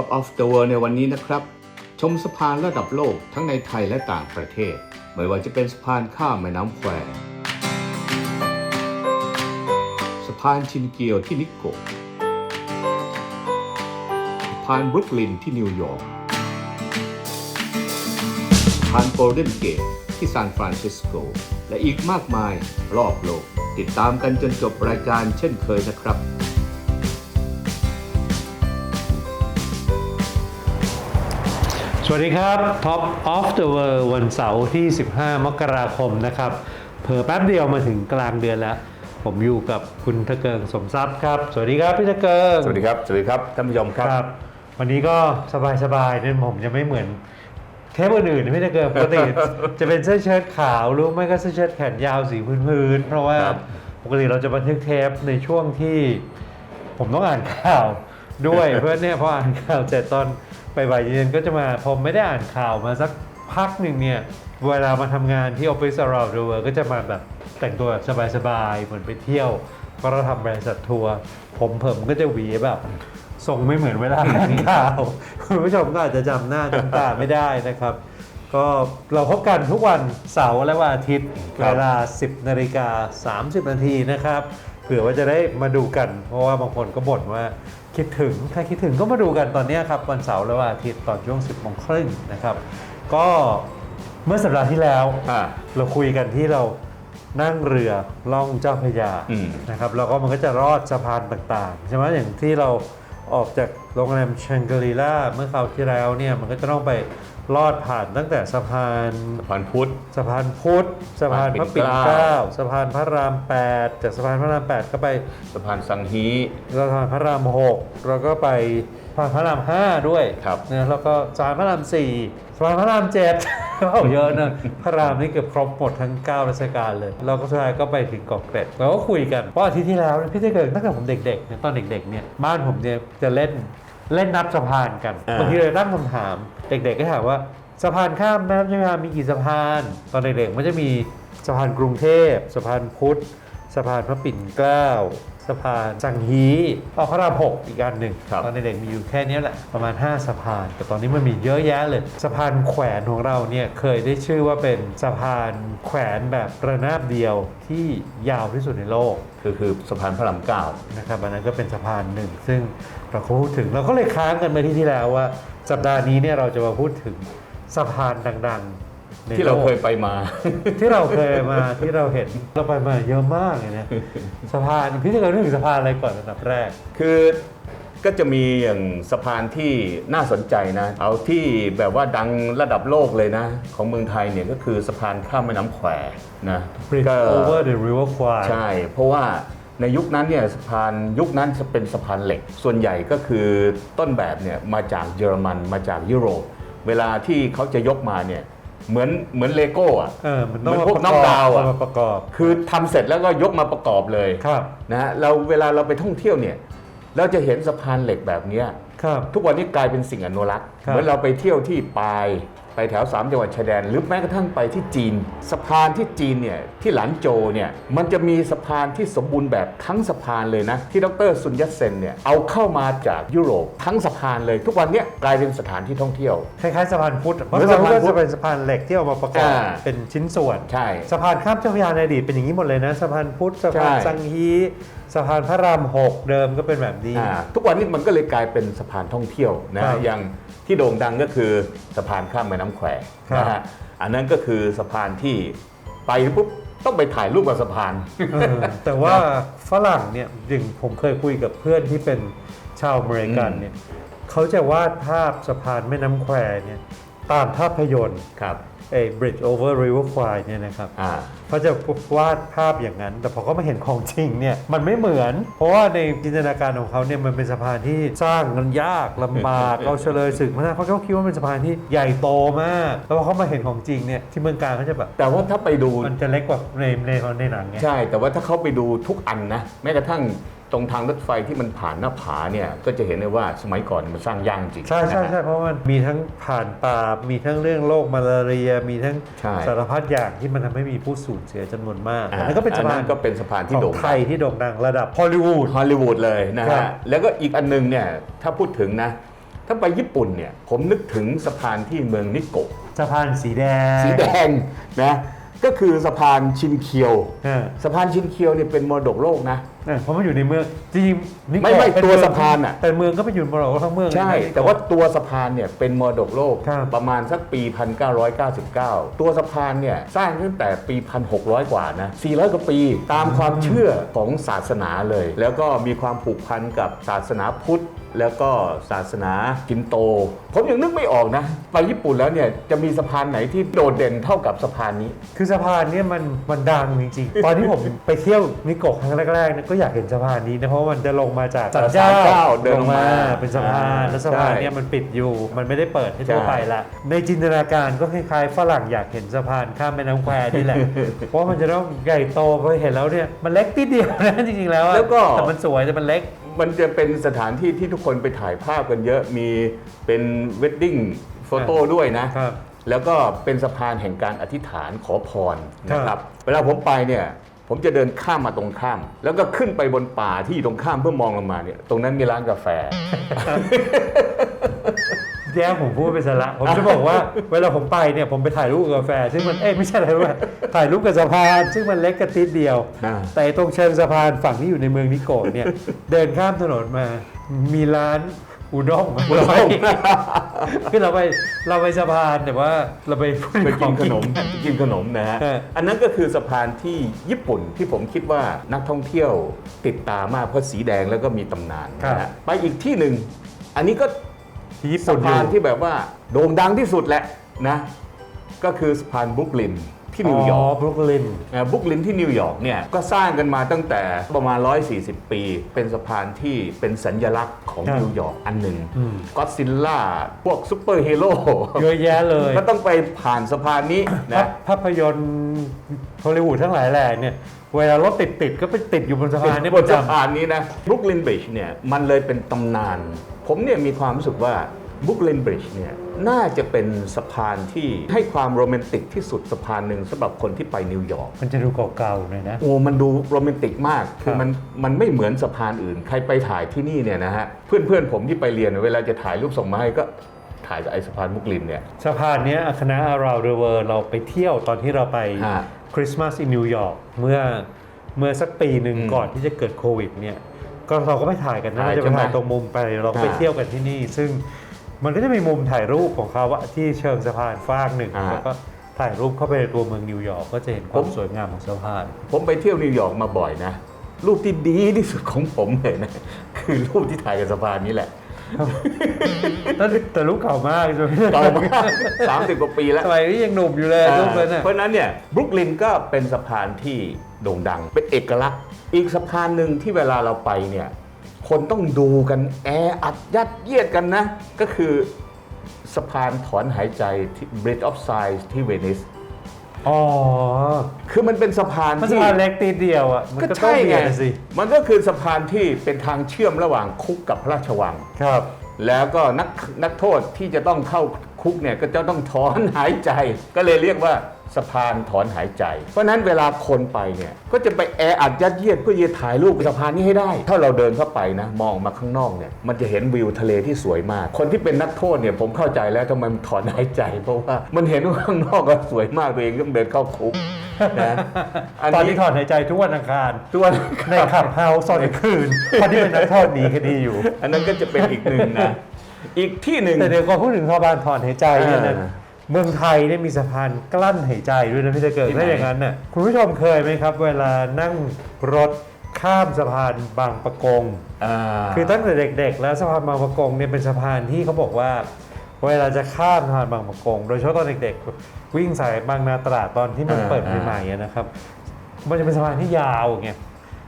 Top of the World ในวันนี้นะครับ ชมสะพานระดับโลกทั้งในไทยและต่างประเทศ ไม่ว่าจะเป็นสะพานข้ามแม่น้ำแควสะพานชินเกียวที่นิโกสะพานบรุกลินที่นิวยอร์กสะพานโกลเด้นเกตที่ซานฟรานซิสโก และอีกมากมายรอบโลก ติดตามกันจนจบรายการเช่นเคยนะครับ สวัสดีครับ Top of the World วันเสาร์ที่ 15 มกราคมนะครับ เผลอแป๊บเดียวมาถึงกลางเดือนแล้ว ผมอยู่กับคุณทะเกิงสมทรัพย์ครับ สวัสดีครับพี่ทะเกิงสวัสดีครับ สวัสดีครับท่านผู้ชมครับครับวันนี้ก็สบายๆเนี่ยผมจะไม่เหมือนเทปอื่นๆนะพี่ทะเกิงปกติจะเป็นเสื้อเชิ้ตขาวหรือไม่ก็เสื้อเชิ้ตแขนยาวสีพื้นๆเพราะว่าครับปกติเราจะบันทึกเทปในช่วงที่ผมต้องอ่านข่าว ด้วย เพื่อนเนี่ยพออ่านข่าวเสร็จตอนไปบ่ายเย็นก็จะมาผมไม่ได้อ่านข่าวมาสักพักหนึ่งเนี่ยเวลามาทำงานที่ Office Around the World ก็จะมาแบบแต่งตัวแบบสบายๆเหมือนไปเที่ยวเพราะเราทำบริษัททัวร์ผมเผิมก็จะหวีแบบทรงไม่เหมือนเวลาอ่านข่าวคุณผู้ชมก็อาจจะจำหน้าจำตาไม่ได้นะครับ ก็เราพบกันทุกวันเสาร์และวันอาทิตย์ครัเวบลา 10นาฬิกา30นาทีนะครับเผื่อว่าจะได้มาดูกัน เพราะว่าบางคนก็บ่นว่า คิดถึงถ้าคิดถึงก็มาดูกันตอนเนี้ยครับวันเสาร์และวันอาทิตย์ตอนช่วง 10โมงครึ่งนะครับ ก็เมื่อสัปดาห์ที่แล้วอ่า เราคุยกันที่เรานั่งเรือล่องเจ้าพระยาอืม นะครับแล้วก็มันก็จะรอดสะพานต่างๆใช่ไหมอย่างที่เราออกจากโรงแรมเชงกรีล่าเมื่อคราวที่แล้วเนี่ยมันก็จะต้องไป ลอดผ่านตั้งแต่สะพานสะพานพุทธสะพานพุทธสะพานพระปิ่นสะพานปิ่นเกเกล้าล้าสะพานพระรามแปดจากสะพานพระรามแปดก็ไปสะพานสังฮีสะพานพระรามหกแล้วก็ไปสะพานพระรามห้าด้วยครับนะแล้วก็สะพานพระรามสี่สะพานพระรามเจ็ดโอ้เยอะนะพระรามนี่เกือบครบหมดทั้งเก้าราชการเลยแล้วก็สุดท้ายก็ไปถึงเกาะเกร็ดเราก็คุยกันว่าอาทิตย์ที่แล้วเนี่ยพี่จะเกิดตั้งแต่ผมเด็กๆเนี่ยตอนเด็กๆเนี่ยบ้านผมเนี่ยจะเล่น เล่นนับสะพานกันอ่าบางทีเลยตั้งคำถาม เด็กๆก็ถามว่าสะพานข้ามแม่น้ำเจ้าพระยามีกี่สะพาน ตอนเด็กๆมันจะมีสะพานกรุงเทพสะพานพุทธสะพานพระปิ่นเกล้าสะพานสังฮีออกพระรามหกอีกอันหนึ่งครับตอนเด็กๆมีอยู่แค่เนี้ยแหละประมาณ 5 สะพาน แต่ตอนนี้มันมีเยอะแยะเลย สะพานแขวนของเราเนี่ยเคยได้ชื่อว่าเป็นสะพานแขวนแบบระนาบเดียวที่ยาวที่สุดในโลก คือคือสะพานพระรามเก้านะครับอันนั้นก็เป็นสะพานหนึ่งซึ่ง เราก็พูดถึงเราก็เลยค้างกันไปที่ที่แล้วว่า สัปดาห์นี้เนี่ยเราจะมาพูดถึงสะพานดังๆในที่เราโลกเคยไปมา ที่เราเคยมาที่เราเห็นเราไปมาเยอะมากเลยนะสะพานพี่จะเกิดนึกถึงสะพานอะไรก่อนอันดับแรก คือก็จะมีอย่างสะพานที่น่าสนใจนะ เอาที่แบบว่าดังระดับโลกเลยนะ ของเมืองไทยเนี่ยก็คือสะพานข้ามแม่น้ำแควนะ Bridge ก็ over the river Kwai ใช่ เพราะว่า ในยุคนั้นเนี่ยสะพานยุคนั้นจะเป็นสะพานเหล็ก ส่วนใหญ่ก็คือต้นแบบเนี่ยมาจากเยอรมันมาจากยุโรป เวลาที่เขาจะยกมาเนี่ยเหมือนเหมือนเลโก้อะเออมันต้องเหมืมาอนพวปกระน็กอกอบดาวน์อะมาประกอบ คือทำเสร็จแล้วก็ยกมาประกอบเลยครับนะฮะเราเวลาเราไปท่องเที่ยวเนี่ยเราจะเห็นสะพานเหล็กแบบเนี้ยครับทุกวันนี้กลายเป็นสิ่งอนุรักษ์ครับเหมือนเราไปเที่ยวที่ปาย ไปแถวสามจังหวัดชายแดน หรือแม้กระทั่งไปที่จีน สะพานที่จีนเนี่ยที่หลานโจวเนี่ยมันจะมีสะพานที่สมบูรณ์แบบทั้งสะพานเลยนะ ที่ดรซุนยัตเซนเนี่ยเอาเข้ามาจากยุโรปทั้งสะพานเลย ทุกวันเนี้ยกลายเป็นสถานที่ท่องเที่ยว คล้ายๆสะพานพุทธเพราะเหมือนสะสะพาพานนพุทธจะเป็นสะพานเหล็กที่เอามาประกอบอ่าเป็นชิ้นส่วนใช่สะพานข้ามเจ้าพระยาในอดีตเป็นอย่างนี้หมดเลยนะสะพานพุทธสะพานใช่สังฮีสะพานพระรามหกเดิมก็เป็นแบบนี้อ่าทุกวันนี้มันก็เลยกลายเป็นสะพานท่องเที่ยวนะครับอย่าง ที่โด่งดังก็คือสะพานข้ามแม่น้ำแควครับนะฮะอันนั้นก็คือสะพานที่ไปปุ๊บต้องไปถ่ายรูปกับสะพาน เออแต่ว่าฝรั่งเนี่ยอย่างผมเคยคุยกับเพื่อนที่เป็นชาวอเมริกันเนี่ยเขาจะวาดภาพสะพานแม่น้ำแควเนี่ยตามภาพยนตร์ ครับ ไอ้ Bridge over River Kwai เนี่ยนะครับอ่า เขาจะวาดภาพอย่างนั้น แต่พอเขามาเห็นของจริงเนี่ยมันไม่เหมือน เพราะว่าในจินตนาการของเขาเนี่ยมันเป็นสะพานที่สร้างกันยากลำบาก เราเฉลยศึกมากเขาก็คิดว่าเป็นสะพานที่ใหญ่โตมาก แล้วพอเขามาเห็นของจริงเนี่ยที่เมืองการเขาจะแบบแต่ว่าถ้าไปดู มันจะเล็กกว่าในในในหนังไง ใช่ แต่ว่าถ้าเขาไปดูทุกอันนะ แม้กระทั่ง ตรงทางรถไฟที่มันผ่านหน้าผาเนี่ยก็จะเห็นได้ว่าสมัยก่อนมันสร้างยากจริงใช่ใช่นะฮะ ใช่เพราะมันมีทั้งผ่านป่ามีทั้งเรื่องโรคมาลาเรีย มีทั้งใช่ สารพัดอย่างที่มันทำให้มีผู้สูญเสียจำนวนมากอ่าอันนั้นก็เป็นสะพานอัก็เป็นสะพานที่ขอโด่งงไทดัยงที่โด่งดังระดับฮอลลีวูด ฮอลลีวูดเลยนะครัฮะ บ แล้วก็อีกอันนึงเนี่ยถ้าพูดถึงนะ ถ้าไปญี่ปุ่นเนี่ยผมนึกถึงสะพานที่เมืองนิโกะสะพานสีแดงสีแดงนะก็คือสะพานชินเคียวเออสะพานชินเคียวเนี่ยเป็นมรดกโลกนะ เออเพราะมันอยู่ในเมืองจริงๆนิโกะไม่ไม่เป็นตัวเมืองสะพานอะแต่เมืองก็ไปอยู่บนเราทั้งเมืองใช่เลยนะแต่ว่าตัวสะพานเนี่ยเป็นมรดกโลกครับ ประมาณสักปี 1999 ตัวสะพานเนี่ยสร้างตั้งแต่ปี 1600 กว่านะ 400 กว่าปีตามความเชื่อของศาสนาเลย แล้วก็มีความผูกพันกับศาสนาพุทธ แล้วก็ศาสนากินโต ผมยังนึกไม่ออกนะ ไปญี่ปุ่นแล้วเนี่ยจะมีสะพานไหนที่โดดเด่นเท่ากับสะพานนี้ คือสะพานเนี่ยมันมันดังจริงๆ ตอนที่ผมไปเที่ยวนิโกะครั้งแรกๆเนี่ยก็อยากเห็นสะพานนี้นะเพราะว่ามันจะลงมาจากศาลเจ้าเจ้าเดินลลงงมามาเป็นสะพานอ่าแล้วสะพานใช่เนี่ยมันปิดอยู่ มันไม่ได้เปิดให้ทั่วใช่ไปละในจินตนาการก็คล้ายๆฝรั่งอยากเห็นสะพานข้ามแม่น้ำแควนี่แหละเพราะมันจะต้องใหญ่โตพอเห็นแล้วเนี่ยมันเล็กนิดเดียวนะจริงๆแล้วอะแล้วก็แต่มันสวยแต่มันเล็กมันจะเป็นสถานที่ที่ทุกคนไปถ่ายภาพกันเยอะมีเป็นเวดดิ้งโฟโต้ด้วยนะครับแล้วก็เป็นสะพานแห่งการอธิษฐานขอพรนะคครัรับบเวลาผมไปเนี่ย ผมจะเดินข้ามมาตรงข้าม แล้วก็ขึ้นไปบนป่าที่อยู่ตรงข้ามเพื่อมองลงมาเนี่ย ตรงนั้นมีร้านกาแฟ แย่ผมพูดไปซะละผมจะบอกว่า เวลาผมไปเนี่ยผมไปถ่ายรูปกับกาแฟ ซึ่งมันเอ้ยไม่ใช่อะไรด้วยถ่ายรูปกับสะพาน ซึ่งมันเล็กกระติดเดียว อ่า แต่ตรงเชิงสะพานฝั่งที่อยู่ในเมืองนิโกะเนี่ย เดินข้ามถนนมา มีร้าน อุด้งอุด้งคือเราไปเราไปสะพานแต่ว่าเราไปพูดไปถึงขกิอนงขนมไปกินขนมนะฮะเอออันนั้นก็คือสะพานที่ญี่ปุ่นที่ผมคิดว่านักท่องเที่ยวติดตามมากเพราะสีแดงแล้วก็มีตำนานนะฮะไปอีกที่หนึ่งอันนี้ก็ที่ญี่สะปุ่นอพานยู่ที่แบบว่าโด่งดังที่สุดแหละนะ ก็คือสะพานบรุกลิน ที่นิวยอร์กบรุกลินนะบรุกลินที่นิวยอร์กเนี่ยก็สร้างกันมาตั้งแต่ประมาณ 140 ปี เป็นสะพานที่เป็นสัญลักษณ์ของครับนิวยอร์กอันหนึ่งอืมก็ซิลล่าพวกซูเปอร์ฮีโร่เยอะแยะเลย ก็ต้องไปผ่านสะพานนี้ภานะพภาพยนตร์ฮอลลีวูดทั้งหลายแหล่เนี่ยเวลารถติดติดๆก็ไปติดอยู่บนสะพานนี่บประนสะจำพานนี้นะบรุกลินบริดจ์เนี่ยมันเลยเป็นตำนาน ผมเนี่ยมีความรู้สึกว่า บรุกลินบริดจ์เนี่ยน่าจะเป็นสะพานที่ให้ความโรแมนติกที่สุดสะพานหนึ่งสำหรับคนที่ไปนิวยอร์กมันจะดูเก่าๆหน่อยนะ โอ้มันดูโรแมนติกมาก คือครับมันมันไม่เหมือนสะพานอื่น ใครไปถ่ายที่นี่เนี่ยนะฮะ เพื่อนๆผมที่ไปเรียนเวลาจะถ่ายรูปส่งมาให้ก็ถ่ายจากไอ้สะพานมุกลินเนี่ยสะพานเนี้ยคณะ Around the World เราไปเที่ยวตอนที่เราไปฮะคริสต์มาสในนิวยอร์กเมื่อเมื่อสักปีหนึ่งอืมก่อนที่จะเกิดโควิดเนี่ยก็เราก็ไปถ่ายกันนะถ่ายเราจะไปใช่ไหมถ่ายตรงมุมไปเราก็ไปอ่าเที่ยวกันที่นี่ซึ่ง มันก็จะมีมุมถ่ายรูปของเขาอะที่เชิงสะพานฟากหนึ่งอ่า แล้วก็ถ่ายรูปเข้าไปในตัวเมืองนิวยอร์กก็จะเห็นความสวยงามของสะพาน ผมไปเที่ยวนิวยอร์กมาบ่อยนะ รูปที่ดีที่สุดของผมเลยนะ คือรูปที่ถ่ายกับสะพานนี้แหละแต่แต่รูปเก่ามากใช่ไหมต่อมาสามสิบกว่าปีแล้ว สมัยนี้ยังหนุ่มอยู่เลยรูปนั้นน่ะ เพราะฉะนั้นเนี่ยบรุกลินก็เป็นสะพานที่โด่งดัง เป็นเอกลักษณ์ อีกสะพานหนึ่งที่เวลาเราไปเนี่ย คนต้องดูกันแออัดยัดเยียดกันนะ ก็คือสะพานถอนหายใจที่ Bridge of Sighs ที่เวนิส อ๋อคือมันเป็นสะพานมันสะที่ พานเล็กตีเดียวอะ มันก็ก็ต้องใช่เบีไงยดอะสิ มันก็คือสะพานที่เป็นทางเชื่อมระหว่างคุกกับพระราชวัง ครับ แล้วก็นักนักโทษที่จะต้องเข้าคุกเนี่ยก็จะต้องถอนหายใจ ก็เลยเรียกว่า สะพานถอนหายใจ เพราะฉะนั้นเวลาคนไปเนี่ยก็จะไปแออัดยัดเยียดเพื่อจะถ่ายรูปสะพานนี้ให้ได้ ถ้าเราเดินเข้าไปนะมองมาข้างนอกเนี่ยมันจะเห็นวิวทะเลที่สวยมาก คนที่เป็นนักโทษเนี่ยผมเข้าใจแล้วทำไมมันถอนหายใจ เพราะว่ามันเห็นว่าข้างนอกก็สวยมากตัวเองต้องเดินเข้าคุกนะตอนนี้ถอนหายใจทุกวันอังคารตัวในขับเฮาส์ตอนกลางคืนตอนที่เป็นนักโทษหนีคดีอยู่ อันนั้นก็จะเป็นอีกหนึ่งนะอีกที่หนึ่งแต่เดี๋ยวก็พูดถึงสะพานถอนหายใจเนี่ยนะอ่า เมืองไทยเนี่ยมีสะพานกลั้นหายใจด้วยนะพี่จะเกิดที่ไหน ถ้าอย่างนั้นน่ะคุณผู้ชมเคยไหมครับ เวลานั่งรถข้ามสะพานบางปะกง อ่า คือตั้งแต่เด็ก ๆ แล้วสะพานบางปะกงเนี่ยเป็นสะพานที่เขาบอกว่าเวลาจะข้ามสะพานบางปะกง โดยเฉพาะตอนเด็กๆ วิ่งสายบางนาตราดตอนที่มันอ่า เปิดใหม่ๆอะนะครับ มันจะเป็นสะพานที่ยาวไง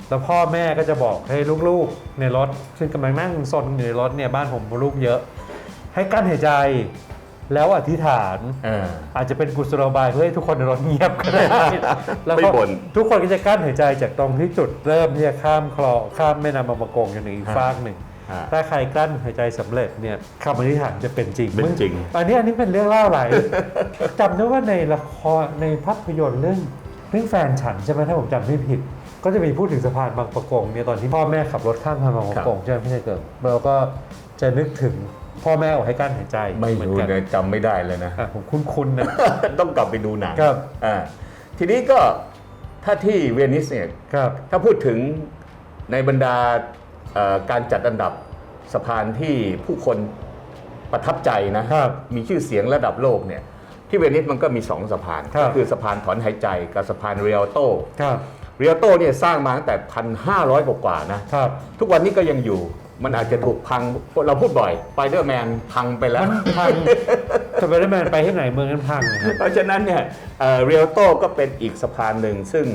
แล้วพ่อแม่ก็จะบอกให้ลูกๆในรถซึ่งกำลังนั่งซนอยู่ในรถเนี่ยบ้านผมลูกเยอะ ให้กั้นหายใจ แล้วอธิษฐานเออ อาจจะเป็นกุศโลบายเพื่อให้ทุกคนในรถเงียบก็ได้แล้วไม่ก็บ่น ทุกคนก็จะกั้นหายใจจากตรงที่จุดเริ่มที่จะข้ามคลองข้ามแม่น้ำบางประกงจนถึงอีกฮะฟากหนึ่ง อ่า ถ้าใครกลั้นหายใจสำเร็จเนี่ยคำอธิษฐานจะเป็นจริงเป็นจริง อันนี้อันนี้เป็นเรื่องเล่าหลาย จำได้ว่าในละครในภาพยนตร์เรื่องเรื่องแฟนฉันใช่ไหมถ้าผมจำไม่ผิด ก็จะมีพูดถึงสะพานบางประกงเนี่ยตอนที่พ่อแม่ขับรถข้ามสะพานบางประกงใช่ไหมพี่ชายเกิดเราก็จะนึกถึง พ่อแม่บอกให้กั้นหายใจไม่เหมือนรู้กันเลยจำไม่ได้เลยนะ อะผมคุ้นๆนะ ต้องกลับไปดูหนังครับ อ่าทีนี้ก็ถ้าที่เวนิสเนี่ย ครับ ถ้าพูดถึงในบรรดาเอ่อการจัดอันดับสะพานที่ผู้คนประทับใจนะครับมีชื่อเสียงระดับโลกเนี่ยที่เวนิสมันก็มีสองสะพานครับ ก็คือสะพานถอนหายใจกับสะพานเรียลโตครับ เรียลโตเนี่ยสร้างมาตั้งแต่พันห้าร้อยกว่าๆนะครับ ทุกวันนี้ก็ยังอยู่ มันอาจจะถูกพังเราพูดบ่อยไปเดอร์แมนพังไปแล้ว มันพังสไปเดอร์แมนไปที่ไหนเมืองนั้นพังนะครับ เพราะฉะนั้นเนี่ยเรียลโตก็เป็นอีกสะพานหนึ่งซึ่ง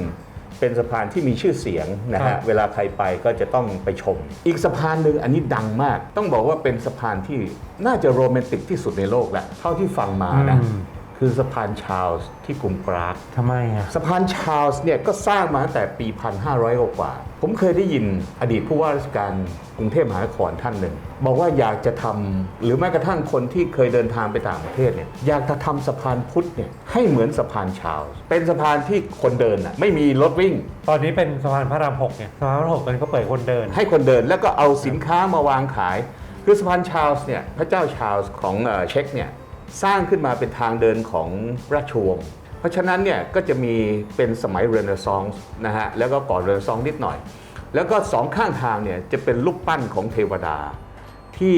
เป็นสะพานที่มีชื่อเสียงนะครัฮะบ เวลาใครไปก็จะต้องไปชม อีกสะพานหนึ่งอันนี้ดังมาก ต้องบอกว่าเป็นสะพานที่น่าจะโรแมนติกที่สุดในโลกแหละเท่าที่ฟังมานะ อืม คือสะพานชาร์ลส์ที่กรุงปรากทำไมอะ สะพานชาร์ลส์เนี่ยก็สร้างมาตั้งแต่ปี 1500 กว่า ผมเคยได้ยินอดีตผู้ว่าราชการกรุงเทพมหานครท่านหนึ่ง บอกว่าอยากจะทำหรือแม้กระทั่งคนที่เคยเดินทางไปต่างประเทศเนี่ยอยากจะทำสะพานพุทธเนี่ยให้เหมือนสะพานชาร์ลส์เป็นสะพานที่คนเดินอะไม่มีรถวิ่ง ตอนนี้เป็นสะพานพระรามหกเนี่ยสะพานพระรามหกตอนนี้ก็เปิดคนเดิน ให้คนเดินแล้วก็เอาสินค้ามาวางขาย คือสะพานชาร์ลส์เนี่ยพระเจ้าชาร์ลส์ของเอ่อเช็กเนี่ย สร้างขึ้นมาเป็นทางเดินของราชวงศ์เพราะฉะนั้นเนี่ยก็จะมีเป็นสมัยเรเนซองส์นะฮะแล้วก็ก่อนเรเนซองส์นิดหน่อย แล้วก็สองข้างทางเนี่ยจะเป็นรูปปั้นของเทวดา ที่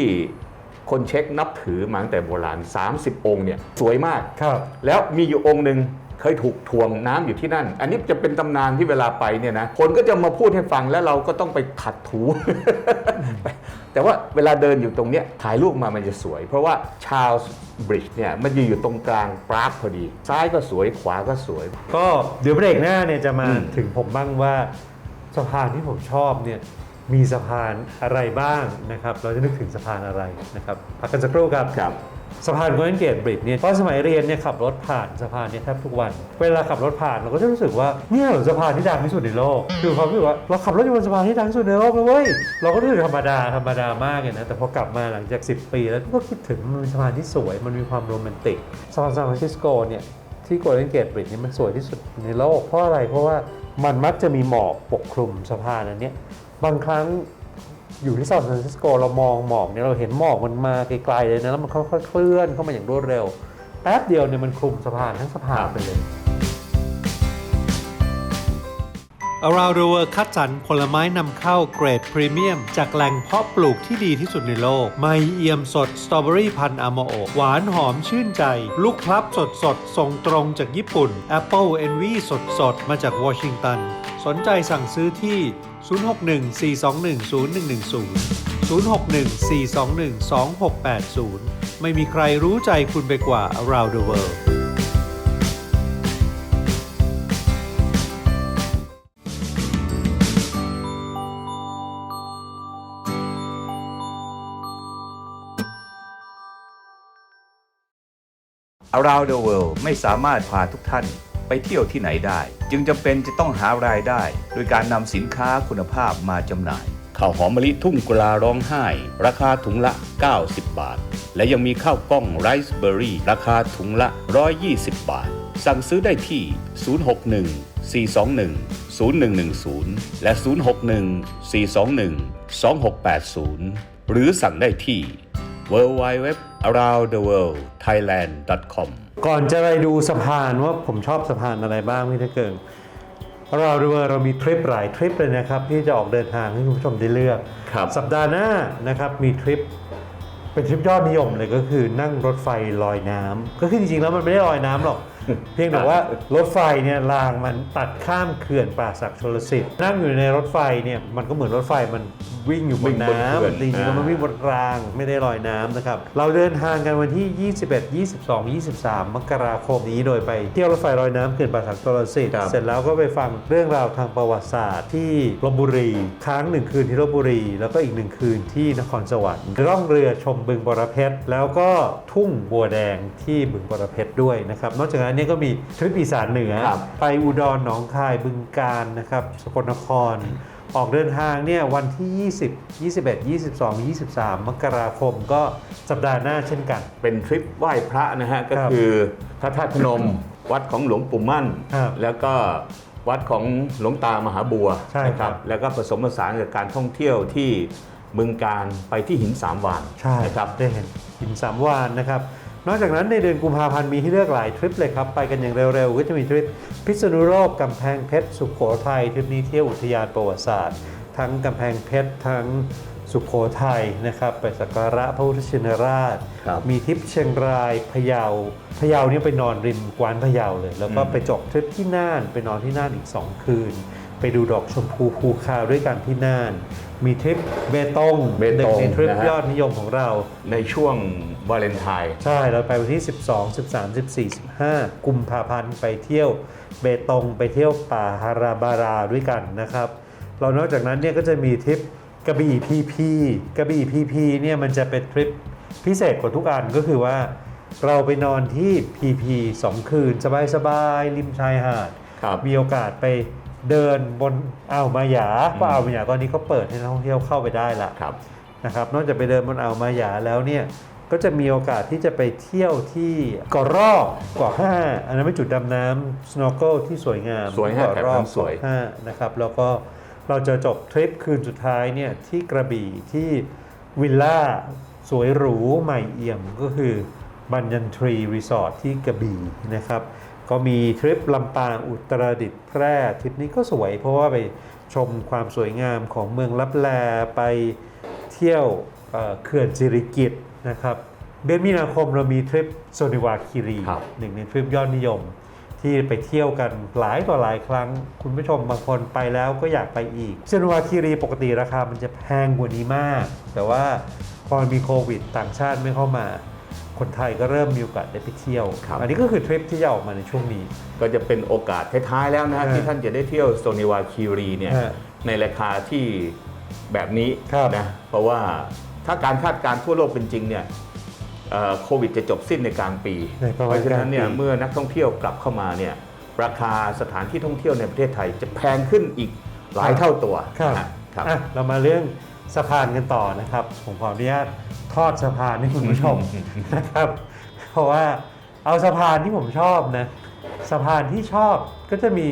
คนเช็กนับถือมาตั้งแต่โบราณ 30 องค์เนี่ยสวยมากครับแล้วมีอยู่องค์หนึ่ง เคยถูกทวงน้ำอยู่ที่นั่น อันนี้จะเป็นตำนานที่เวลาไปเนี่ยนะคนก็จะมาพูดให้ฟังแล้วเราก็ต้องไปขัดถู แต่ว่าเวลาเดินอยู่ตรงเนี้ยถ่ายรูปมามันจะสวย เพราะว่าชา l ลส์บริดจ์เนี่ยมันจะอยู่ตรงกลางปรากพอดี ซ้ายก็สวยขวาก็สวย ก็เดี๋ยวเบรกหน้าเนี่ยจะมาอืมถึงผมบ้างว่าสะพานที่ผมชอบเนี่ย มีสะพานอะไรบ้างนะครับ เราจะนึกถึงสะพานอะไรนะครับ พักกันสักครู่ครับครับสะพานโกลเด้นเกตบริดจ์เนี่ยตอนสมัยเรียนเนี่ยขับรถผ่านสะพานเนี่ยแทบทุกวัน เวลาขับรถผ่านเราก็จะรู้สึกว่าเนี่ยเหรอสะพานที่ดังที่สุดในโลก คือความรู้สึกว่าเราขับรถอยู่บนสะพานที่ดังที่สุดในโลกเลยเว้ยเราก็รู้สึกธรรมดาธรรมดามากเลยนะแต่พอกลับมาหลังจาก 10 ปี แล้วก็คิดถึงมันเป็นสะพานที่สวยมันมีความโรแมนติกสะพานซานฟรานซิสโกเนี่ยที่โกลเด้นเกตบริดจ์เนี่ยมันสวยที่สุดในโลกเพราะอะไรเพราะว่ามันมักจะมีหมอกปกคลุมสะพานอันเนี้ย บางครั้งอยู่ที่ซานฟรานซิสโกเรามองหมอกเนี่ยเราเห็นหมอกมันมาไกลๆเลยนะแล้วมันค่อยๆเคลื่อนเข้ามาอย่างรวดเร็ว แป๊บเดียวเนี่ยมันคลุมสะพานทั้งสะพานไปเลย Around the World คัดสรรผลไม้นำเข้าเกรดพรีเมียม จากแหล่งเพาะปลูกที่ดีที่สุดในโลก ไมเอียมสดสตรอเบอรี่พันอามโอหวานหอมชื่นใจ ลูกพลับสดสดส่งตรงจากญี่ปุ่น Apple Envy สดสดมาจากวอชิงตัน สนใจสั่งซื้อที่ 061 421 0100 061 421 2680 ไม่มีใครรู้ใจคุณไปกว่า Around the World Around the World ไม่สามารถพาทุกท่าน ไปเที่ยวที่ไหนได้ จึงจำเป็นจะต้องหารายได้ โดยการนำสินค้าคุณภาพมาจำหน่ายข้าวหอมมะลิทุ่งกุลาร้องไห้ ราคาถุงละ 90 บาท และยังมีข้าวกล้องไรซ์เบอร์รี่ราคาถุงละ 120 บาท สั่งซื้อได้ที่ 061 421 0110 และ 061 421 2680 หรือสั่งได้ที่ www aroundtheworldthailand.com ก่อนจะไปดูสะพานว่าผมชอบสะพานอะไรบ้างพี่ตะเกิงเราดูว่าเรามีทริปหลายทริปเลยนะครับ ที่จะออกเดินทางให้คุณผู้ชมได้เลือก ครับสัปดาห์หน้านะครับมีทริปเป็นทริปยอดนิยมเลยก็คือนั่งรถไฟลอยน้ำก็คือจริงๆแล้วมันไม่ได้ลอยน้ำหรอก เพียงแต่ว่ารถไฟเนี่ยรางมันตัดข้ามเขื่อนป่าศักดิ์ชลสิทธิ์นั่งอยู่ในรถไฟเนี่ยมันก็เหมือนรถไฟมันวิ่งอยู่บวิ่นงบนเขื่อนน้ำจริงๆแล้วมันอ่าวิ่งบนรางไม่ได้ลอยน้ำนะครับ เราเดินทางกันวันที่ 21 22 23 มกราคมนี้โดยไปเที่ยวรถไฟลอยน้ำเขื่อนป่าศักดิ์ชลสิทธิ์ครับเสร็จแล้วก็ไปฟังเรื่องราวทางประวัติศาสตร์ที่ลบบุรี ค้างหนึ่งคืนที่ลบบุรี แล้วก็อีกหนึ่งคืนที่นครสวรรค์ร่องเรือชมบึงบรเพชรแล้วก็ทุ่งบัวแดงที่บึงบรเพชรด้วยนะครับนอกจากนั้นเนี่ยก็มีทริปอีสานเหนือครับไปอุดรหนองคายบึงกาฬนะครับสกลนคร ออกเดินทางเนี่ยวันที่ 20 21 22 23 มกราคมก็สัปดาห์หน้าเช่นกัน เป็นทริปไหว้พระนะฮะ ก็ครับคือพระธาตุพนม วัดของหลวงปู่มั่นครับแล้วก็วัดของหลวงตามหาบัวใช่ครับนะแล้วก็ผสมผสานกับการท่องเที่ยวที่บึงการไปที่หินสามวานใช่นะครับได้เห็นหินสามวานนะครับ นอกจากนั้นในเดือนกุมภาพันธ์มีให้เลือกหลายทริปเลยครับ ไปกันอย่างเร็วๆ ก็จะมีทริปพิษณุโลกกำแพงเพชร สุขโขทัยทริปนี้เที่ยวอุทยานประวัติศาสตร์ ทั้งกำแพงเพชรทั้งสุขโขทัยนะครับไปสักการะพระพุทธชินราชครับมีทริปเชียงรายพะเยาพะเยาเนี่ยไปนอนริมกวานพะเยาเลย แล้วก็อืมไปจบทริปที่น่านไปนอนที่น่านอีก 2 คืน ไปดูดอกชมพูภูคาวด้วยกันที่น่าน มีทริปเบตงเบตงหนึ่งในทริปนะฮะ ยอดนิยมของเรา ในช่วงวาเลนไทน์ ใช่ เราไปวันที่ 12 13 14 15 กุมภาพันธ์ไปเที่ยวเบตงไปเที่ยวป่าฮาราบาราด้วยกันนะครับ เรานอกจากนั้นเนี่ยก็จะมีทริปกระบี่พีพีกระบี่พีพีเนี่ยมันจะเป็นทริปพิเศษกว่าทุกอันก็คือว่า เราไปนอนที่พีพีสองคืน สบายๆริมชายหาด ครับ มีโอกาสไป เดินบนอ่าวมาหยาเพราะอ่าวมาหยาตอนนี้เขาเปิดให้นักท่องเที่ยวเข้าไปได้ละครับนะครับ นอกจากไปเดินบนอ่าวมาหยาแล้วเนี่ยก็จะมีโอกาสที่จะไปเที่ยวที่เกาะรอกเกาะห้าอันนั้นเป็นจุดดำน้ำ snorkel ที่สวยงามสวยฮะเกาะรอกแถบนั้นสวยเกาะห้านะครับแล้วก็เราจะจบทริปคืนสุดท้ายเนี่ยที่กระบี่ที่วิลล่าสวยหรูใหม่เอี่ยมก็คือบัญญันทรีรีสอร์ทที่กระบี่นะครับ ก็มีทริปลำปางอุตรดิตถ์แพร่ทริปนี้ก็สวย เพราะว่าไปชมความสวยงามของเมืองลับแลไปเที่ยวเอ่อเขื่อนสิริกิต์นะครับเดือนมีนาคมเรามีทริปโซนิวาคีรีครับหนึ่งในทริปยอดนิยม ที่ไปเที่ยวกันหลายต่อหลายครั้ง คุณผู้ชมบางคนไปแล้วก็อยากไปอีกโซนิวาคีรีปกติราคามันจะแพงกว่านี้มาก แต่ว่าพอมันมีโควิด ต่างชาติไม่เข้ามา คนไทยก็เริ่มมีโอกาสได้ไปเที่ยวครับอันนี้ก็คือทริปที่จะออกมาในช่วงนี้ ก็จะเป็นโอกาสท้ายๆแล้วนะฮะฮะที่ท่านจะได้เที่ยวโซนิวาคีรีเนี่ยฮะในราคาที่แบบนี้ครับนะเพราะว่าถ้าการคาดการณ์ทั่วโลกเป็นจริงเนี่ยเอ่อโควิดจะจบสิ้นในกลางปีในประเพมาณราะฉะนั้นเนี่ยกลางปีเมื่อนักท่องเที่ยวกลับเข้ามาเนี่ยราคาสถานที่ท่องเที่ยวในประเทศไทยจะแพงขึ้นอีกหลายเท่าตัวครับนะฮะครับอะเรามาเรื่องสะพานกันต่อนะครับ ผมขออนุญาตท อดสะพานให้คุณผู้ชมนะครับ เพราะว่าเอาสะพานที่ผมชอบนะสะพานที่ชอบก็จะมี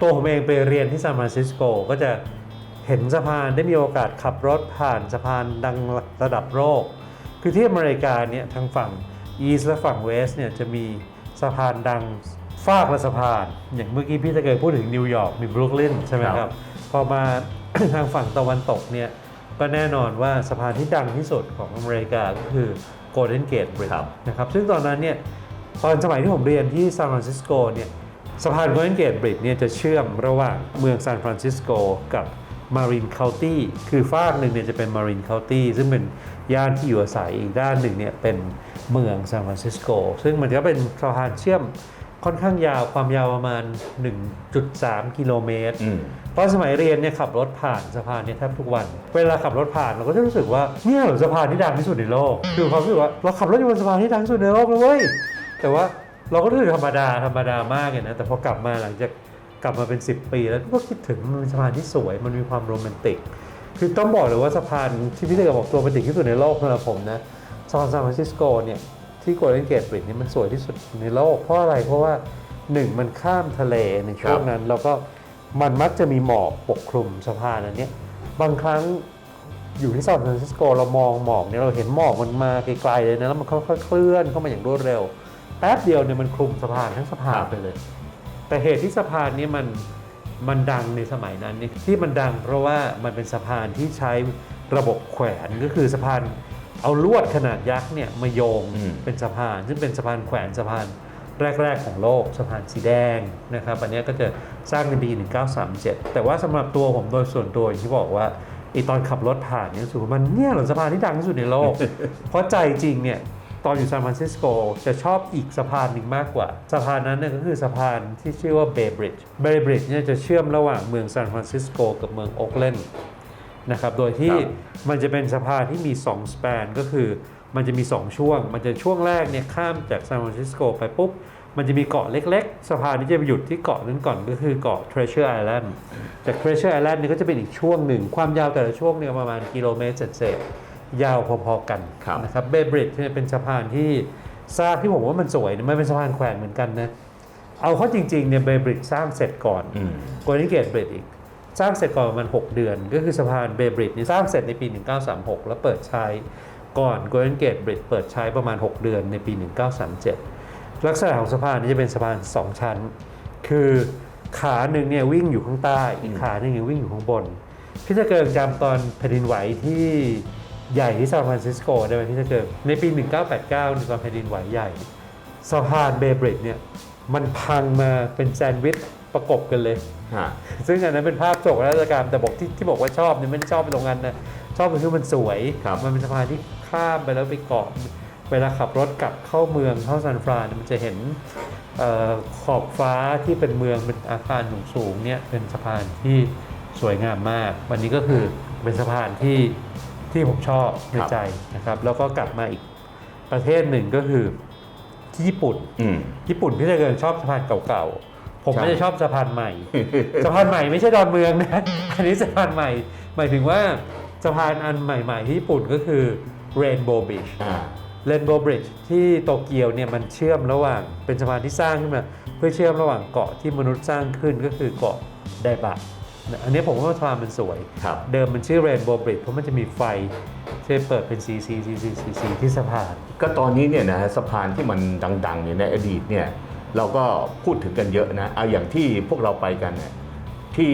ตัวผมเองไปเรียนที่ซานฟรานซิสโกก็จะเห็นสะพานได้มีโอกาสขับรถผ่านสะพานดังระดับโลกคือที่อเมริกาเนี่ยทางฝั่งอีสและฝั่งเวสเนี่ยจะมีสะพานดังฟากละสะพาน อย่างเมื่อกี้พี่ตะเกยพูดถึงนิวยอร์กมีบรุกลินใช่ไหมคครัรับบพอมาทางฝั่งตะวันตกเนี่ย ก็แน่นอนว่าสะพานที่ดังที่สุดของอเมริกาก็คือ Golden Gate Bridge นะครับซึ่งตอนนั้นเนี่ยตอนสมัยที่ผมเรียนที่ซานฟรานซิสโกเนี่ยสะพาน Golden Gate Bridge เนี่ยจะเชื่อมระหว่างเมืองซานฟรานซิสโกกับมาริน c o u ตี้คือฝากหนึ่งเนี่ยจะเป็นมาริน c o u ตี้ซึ่งเป็นย่านที่อยู่อาศัยอีกด้านหนึ่งเนี่ยเป็นเมืองซานฟรานซิสโกซึ่งมันก็เป็นสะพานเชื่อมค่อนข้างยาวความยาวประมาณ 1.3 กิโลเมตร อืมตอนสมัยเรียนเนี่ยขับรถผ่านสะพานเนี่ยแทบทุกวัน เวลาขับรถผ่านเราก็จะรู้สึกว่าเนี่ยเหรอสะพานที่ดังที่สุดในโลก คือความรู้สึกว่าเราขับรถอยู่บนสะพานที่ดังที่สุดในโลกเลยเว้ยแต่ว่าเราก็รู้สึกธรรมดาธรรมดามากเลยนะแต่พอกลับมาหลังจากกลับมาเป็น 10 ปีแล้วก็คิดถึงมันเป็นสะพานที่สวยมันมีความโรแมนติก คือต้องบอกเลยว่าสะพานที่พี่เต๋อบอกตัวโรแมนติกที่สุดในโลกสำหรับผมนะซานฟรานซิสโกเนี่ยที่โกลเด้นเกตบริดนี่มันสวยที่สุดในโลกเพราะอะไรเพราะว่าหนึ่งมันข้ามทะเลในช่วงครับนั้นแล้วก็ มันมักจะมีหมอกปกคลุมสะพานอันเนี้ยบางครั้งอยู่ที่ซานฟรานซิสโกเรามองหมอกเนี่ยเราเห็นหมอกมันมาไกลๆเลยนะแล้วมันค่อยๆเคลื่อนเข้ามาอย่างรวดเร็วแป๊บเดียวเนี่ยมันคลุมสะพานทั้งสะพานไปเลย แต่เหตุที่สะพานนี้มันมันดังในสมัยนั้นเนี่ยที่มันดังเพราะว่ามันเป็นสะพานที่ใช้ระบบแขวนก็คือสะพานเอาลวดขนาดยักษ์เนี่ยมาโยงอืมเป็นสะพาน ซึ่งเป็นสะพานแขวนสะพาน แรก ๆ ของโลกสะพานสีแดงนะครับอันเนี้ยก็จะสร้างในปี 1937 แต่ว่าสำหรับตัวผมโดยส่วนตัวอย่างที่บอกว่าไอตอนขับรถผ่านเนี่ยรู้สึกว่ามันเนี่ยเหรอสะพานที่ดังที่สุดในโลก เพราะใจจริงเนี่ยตอนอยู่ซานฟรานซิสโกจะชอบอีกสะพานหนึ่งมากกว่า สะพานนั้นเนี่ยก็คือสะพานที่ชื่อว่าเบย์บริดจ์เบย์บริดจ์เนี่ยจะเชื่อมระหว่างเมืองซานฟรานซิสโกกับเมืองโอ๊กแลนด์นะครับโดยที่ครับมันจะเป็นสะพานที่มี2สเปนก็คือ มันจะมี 2 ช่วง มันจะช่วงแรกเนี่ยข้ามจากซานฟรานซิสโกไปปุ๊บ มันจะมีเกาะเล็กๆ สะพานนี้จะไปหยุดที่เกาะนั้นก่อนก็คือเกาะ Treasure Island จาก Treasure Island เนี่ยก็จะเป็นอีกช่วงหนึ่ง ความยาวแต่ละช่วงเนี่ยประมาณกิโลเมตรเศษๆยาวพอๆกันครับนะครับเบย์บริดจ์เนี่ยเป็นสะพานที่สร้างที่ผมว่ามันสวยนะมันเป็นสะพานแขวนเหมือนกันนะเอาเข้าจริงๆเนี่ยเบบริดสร้างเสร็จก่อนอืมโกลเด้นเกตบริดอีกสร้างเสร็จก่อนประมาณ 6 เดือน ก็คือสะพานเบบริดนี่สร้างเสร็จในปี 1936 แล้วเปิดใช้ ก่อนโกลเด้นเกตบริดเปิดใช้ประมาณ 6 เดือนในปี 1937 ลักษณะของสะพานนี้จะเป็นสะพาน 2 ชั้น คือขาหนึ่งเนี่ยวิ่งอยู่ข้างใต้ อีกขาหนึ่งเนี่ยวิ่งอยู่ข้างบน พี่จะเกิงจำตอนแผ่นดินไหวที่ใหญ่ที่ซานฟรานซิสโกได้ไหมพี่จะเกิงในปี 1989ในตอนแผ่นดินไหวใหญ่สะพานเบบริดเนี่ยมันพังมาเป็นแซนด์วิชประกบกันเลยฮะซึ่งอันนั้นเป็นภาพโศกนาฏกรรมแต่บอกที่ที่บอกว่าชอบเนี่ยไม่ได้ชอบไปตรงนั้นนะ ชอบตรงที่มันสวยครับมันเป็นสะพานที่ ข้ามไปแล้วไปเกาะเวลาขับรถกลับเข้าเมืองเข้าซานฟรานเนี่ยมันจะเห็นเออขอบฟ้าที่เป็นเมืองเป็นอาคารสูงๆเนี่ยเป็นสะพานที่สวยงามมาก วันนี้ก็คือเป็นสะพานที่ที่ผมชอบในใจนะครับ แล้วก็กลับมาอีกประเทศหนึ่งก็คือที่ญี่ปุ่นอืมญี่ปุ่นพี่ตะเกินชอบสะพานเก่าๆผมใช่ไม่ได้ชอบสะพานใหม่สะพานใหม่ไม่ใช่ดอนเมืองนะอันนี้สะพานใหม่ หมายถึงว่าสะพานอันใหม่ ๆ ที่ญี่ปุ่นก็คือ Rainbow Bridge อ่า Rainbow Bridge ที่โตเกียวเนี่ยมันเชื่อมระหว่างเป็นสะพานที่สร้างขึ้นมา เพื่อเชื่อมระหว่างเกาะที่มนุษย์สร้างขึ้นก็คือเกาะไดบะนะอันนี้ผมว่าสะพานมันสวย ครับ เดิมมันชื่อ Rainbow Bridge เพราะมันจะมีไฟที่เปิดเป็นสีสีสีสีสีสีที่สะพาน ก็ตอนนี้เนี่ยนะสะพานที่มันดังๆเนี่ยในอดีตเนี่ยเราก็พูดถึงกันเยอะนะเอาอย่างที่พวกเราไปกันเนี่ยที่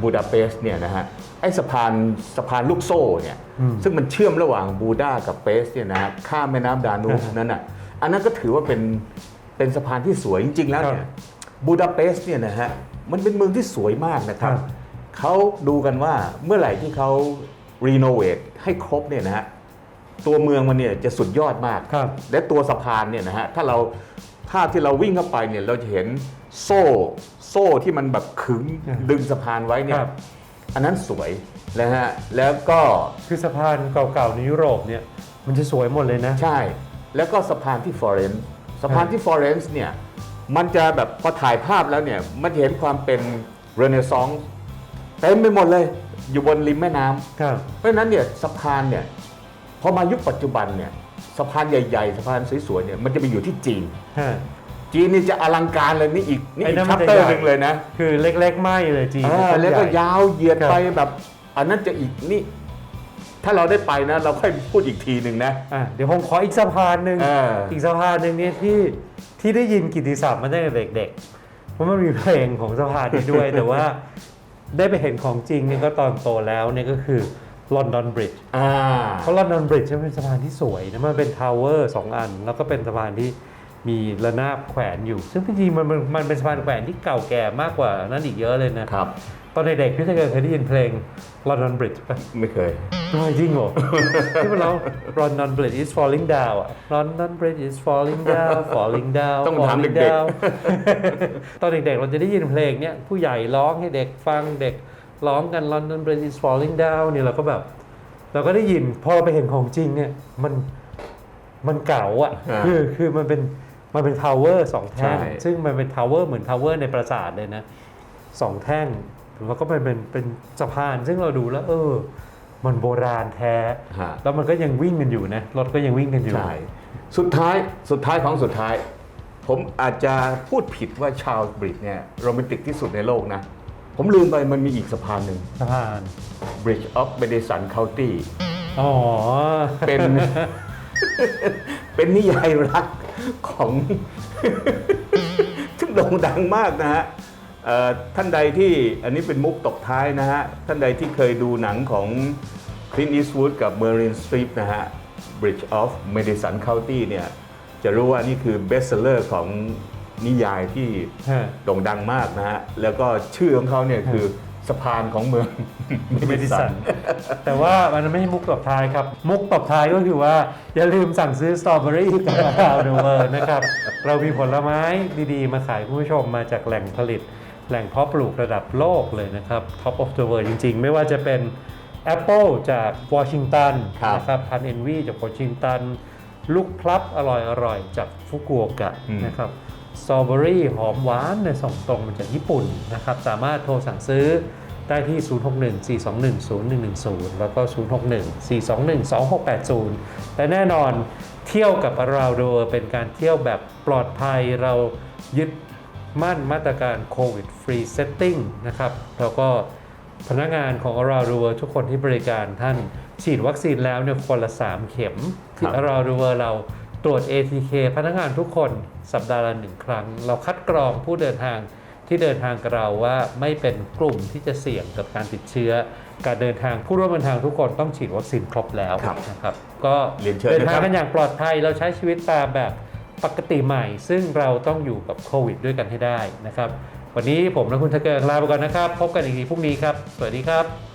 บูดาเปสต์เนี่ยนะฮะ ไอ้สะพานสะพานลูกโซ่เนี่ยอืมซึ่งมันเชื่อมระหว่างบูดากับเปสเนี่ยนะฮะข้ามแม่น้ำดานูบอ่าฮะนั้นอะอันนั้นก็ถือว่าเป็นเป็นสะพานที่สวยจริง ๆ แล้วเนี่ครัยบบูดาเปสต์เนี่ยนะฮะมันเป็นเมืองที่สวยมากนะครับครับเขาดูกันว่าเมื่อไหร่ที่เขารีโนเวทให้ครบเนี่ยนะฮะตัวเมืองมันเนี่ยจะสุดยอดมากครับและตัวสะพานเนี่ยนะฮะถ้าเราภาพที่เราวิ่งเข้าไปเนี่ยเราจะเห็นโซ่โซ่ที่มันแบบขึงอ่าดึงสะพานไว้เนี่คยรับ อันนั้นสวยนะฮะแล้วก็คือสะพานเก่าๆในยุโรปเนี่ยมันจะสวยหมดเลยนะ ใช่ แล้วก็สะพานที่ฟลอเรนซ์สะพานที่ฟลอเรนซ์เนี่ยมันจะแบบพอถ่ายภาพแล้วเนี่ยมันจะเห็นความเป็นเรเนซองส์เต็มไปหมดเลย อยู่บนริมแม่น้ำครับเพราะฉะนั้นเนี่ยสะพานเนี่ยพอมายุคปัจจุบันเนี่ยสะพานใหญ่ ๆ สะพานสวยๆเนี่ยมันจะไปอยู่ที่จีนฮะ จีนนี่จะอลังการเลยนี่อีกนี่ไอ้อีนั่กนมัชันปจะเตอใหร์ญ่ หนึ่งเลยนะคือเล็กๆ ไม่เลยจีนอ่าต้นแล้วก็ใหญ่ ยาวเหยียดครับ ไปแบบ อันนั้นจะอีกนี่ ถ้าเราได้ไปนะ เราค่อยพูดอีกทีหนึ่งนะ อะเดี๋ยวผมขออีกสะพานหนึ่งเอออี กสะพานหนึ่งเนี่ยที่ที่ได้ยินกิตติศัพท์มาตั้งแต่เด็กๆเพราะมันมีเพลงของสะพานนี้ด้วย แต่ว่าได้ไปเห็นของจริงเนี่ยก็ตอนโตแล้วเนี่ยก็คือลอนดอนบริดจ์ อ่า เพราะลอนดอนบริดจ์เป็นสะพานที่สวยนะมันเป็นทาวเวอร์สองอัน แล้วก็เป็นสะพานที่ มีระนาบแขวนอยู่ ซึ่งจริงๆมันมันมันเป็นสะพานแขวนที่เก่าแก่มากกว่านั้นอีกเยอะเลยนะครับ ตอนเด็กๆพี่ตะเกิดเคยได้ยินเพลง London Bridge ป่ะไม่เคยเฮ้ยจริงเหรอที่มันร้อง London Bridge is falling down อะ London Bridge is falling down falling down ต้องถาม falling เด็กๆ down ตอนเด็กๆ เราจะได้ยินเพลงเนี้ยผู้ใหญ่ร้องให้เด็กฟังเด็กร้องกัน London Bridge is falling down เนี่ยเราก็แบบ เราก็ได้ยินพอเราไปเห็นของจริงเนี่ยมันมันเก่าอะอ่าคือคือมันเป็น มันเป็นทาวเวอร์สองแท่ง ใช่ ซึ่งมันเป็นทาวเวอร์เหมือนทาวเวอร์ในปราสาทเลยนะสองแท่งแล้วก็เป็นเป็นเป็นสะพาน ซึ่งเราดูแล้ว เออ มันโบราณแท้ ฮะแล้วมันก็ยังวิ่งกันอยู่นะรถก็ยังวิ่งกันอยู่ ใช่สุดท้ายสุดท้ายของสุดท้าย ผมอาจจะพูดผิดว่าชาวบริดเนี่ยโรแมนติกที่สุดในโลกนะ ผมลืมไปมันมีอีกสะพานหนึ่ง สะพาน Bridge of Madison County อ๋อ เป็น เป็นนิยายรัก ของซึ่งโด่งดังมากนะฮะเอ่อท่านใดที่อันนี้เป็นมุกตกท้ายนะฮะ ท่านใดที่เคยดูหนังของ Clint Eastwood กับ Meryl Streep นะฮะ Bridge of Madison County เนี่ย จะรู้ว่านี่คือ best seller ของนิยายที่ฮะโด่งดังมากนะฮะ แล้วก็ชื่อของเขาเนี่ยคือ สะพานของเมือง เมดิสัน แต่ว่ามันไม่ใช่มุกตบท้ายครับ มุกตบท้ายก็คือว่า อย่าลืมสั่งซื้อสตรอเบอรี่กับราวเดเวอร์นะครับ เรามีผลไม้ดีๆ มาขายคุณผู้ชมมาจากแหล่งผลิต แหล่งเพาะปลูกระดับโลกเลยนะครับ Top of the world จริงๆ ไม่ว่าจะเป็น Apple จากวอชิงตันครับนะครับพันเอ็นวีจากวอชิงตัน ลูกพลับอร่อยๆ จากฟุกุโอกะอืมนะครับ สตรอเบอรี่หอมหวานในยส่งตรงมาจากญี่ปุ่นนะครับ สามารถโทรสั่งซื้อได้ที่ 061-421-0110 แล้วก็ 061-421-2680 และแน่นอนเที่ยวกับเราโดเป็นการเที่ยวแบบปลอดภัยเรายึดมั่นมาตรการโควิดฟรีเซตติ้งนะครับ แล้วก็พนักงานของ Around the World ทุกคนที่บริการท่านฉีดวัคซีนแล้วเนี่ยคนละ 3 เข็มที่ Around the World เราต รวจ ATK พนักงานทุกคนสัปดาห์ละหนึ่งครั้ง เราคัดกรองผู้เดินทางที่เดินทางกับเราว่าไม่เป็นกลุ่มที่จะเสี่ยงกับการติดเชื้อ การเดินทางผู้ร่วมเดินทางทุกคนต้องฉีดวัคซีนครบแล้วครับนะครับ ก็เรียนเชิญเดินนะคทารังบกันอย่างปลอดภัยเราใช้ชีวิตตามแบบปกติใหม่ ซึ่งเราต้องอยู่กับโควิดด้วยกันให้ได้นะครับ วันนี้ผมและคุณทะเกิงลาไปก่อนนะครับ พบกันอีกทีพรุ่งนี้ครับ สวัสดีครับ